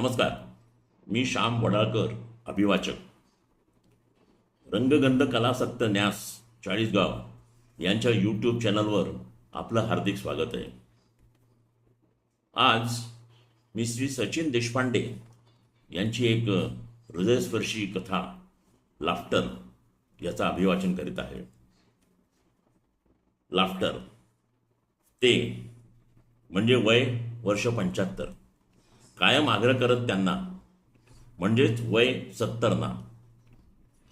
नमस्कार. मी श्याम वडाळकर अभिवाचक. रंगगंध कलासक्त न्यास चाळीसगाव यांच्या यूट्यूब चॅनलवर आपलं हार्दिक स्वागत आहे. आज मी श्री सचिन देशपांडे यांची एक हृदयस्पर्शी कथा लाफ्टर याचं अभिवाचन करीत आहे. लाफ्टर ते म्हणजे वय वर्ष पंच्याहत्तर. कायम आग्रह करत त्यांना. म्हणजेच वय सत्तर ना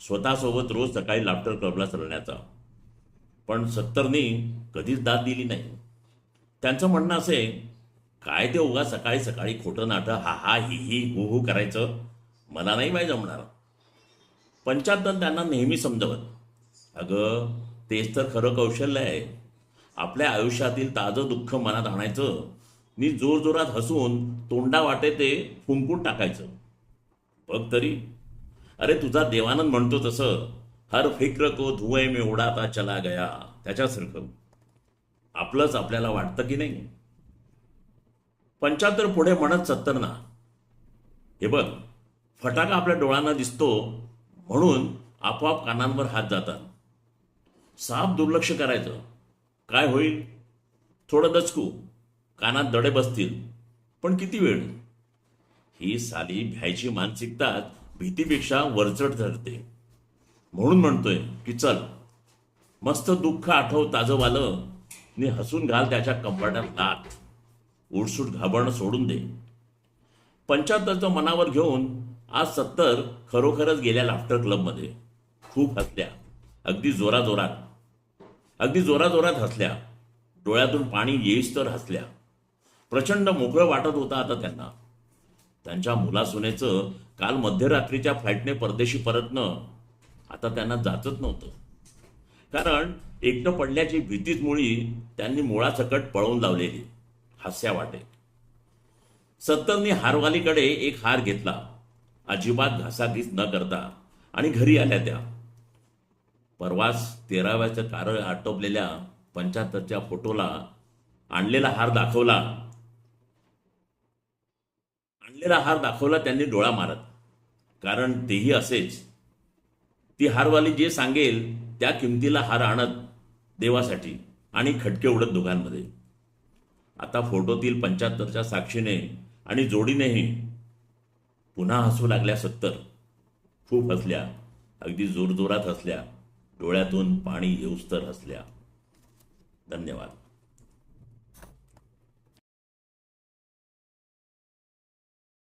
स्वतःसोबत रोज सकाळी लाफ्टर क्लबला चालण्याचा. पण सत्तरनी कधीच दाद दिली नाही. त्यांचं म्हणणं असे काय ते उगा सकाळी सकाळी खोटं नाटं हा हा ही ही हु हु करायचं? मला नाही माहीत जमणार. पंचाहत्तर त्यांना नेहमी समजवत अगं तेच तर खरं कौशल्य आहे. आपल्या आयुष्यातील ताजं दुःख मनात आणायचं. नि जोरजोरात हसून तोंडा वाटे ते फुंकून टाकायचं. बघ तरी. अरे तुझा देवानंद म्हणतो तसं. हर फिक्र को धुवे मी उडाता चला गया. त्याच्यासारखं. आपलंच आपल्याला वाटतं की नाही? पंच्याहत्तर पुढे म्हणत सत्तर ना हे बघ फटाका आपल्या डोळ्यांना दिसतो म्हणून आपोआप कानांवर हात जातात. साप दुर्लक्ष करायचं. काय होईल? थोडं दचकू. कानात दडे बसतील पण किती वेळ? ही साली भ्यायची मानसिकता भीतीपेक्षा वरचढ ठरते म्हणून म्हणतोय की चल मस्त दुःख आठव ताजंवालं ने हसून घाल त्याच्या कंपार्टात लाथ उडसूट घाबरणं सोडून दे. पंच्याहत्तरचं मनावर घेऊन आज सत्तर खरोखरच गेल्या लाफ्टर क्लबमध्ये खूप हसल्या. अगदी जोराजोरात. अगदी जोराजोरात हसल्या. डोळ्यातून पाणी येईस तर हसल्या. प्रचंड मोकळं वाटत होतं आता त्यांना. त्यांच्या मुलासुनेचं काल मध्यरात्रीच्या फ्लाईटने परदेशी परतणं आता त्यांना जाचत नव्हतं. कारण एकटं पडल्याची भीतीच मुळी त्यांनी मुळासकट पळवून लावलेली. हास्या वाटे. सत्तरनी हारवालीकडे एक हार घेतला. अजिबात घासाघीस न करता. आणि घरी आल्या त्या. परवास तेराव्याचं कारळ आटोपलेल्या पंच्याहत्तरच्या फोटोला आणलेला हार दाखवला. आणलेला हार दाखवला त्यांनी डोळा मारत. कारण तेही असेच. ती हारवाली जे सांगेल त्या किमतीला हार आणत देवासाठी आणि खटके उडत दोघांमध्ये. आता फोटोतील पंच्याहत्तरच्या साक्षीने आणि जोडीनेही पुन्हा हसू लागल्या सत्तर. खूप हसल्या. अगदी जोरजोरात हसल्या. डोळ्यातून पाणी येऊस्तर हसल्या. धन्यवाद.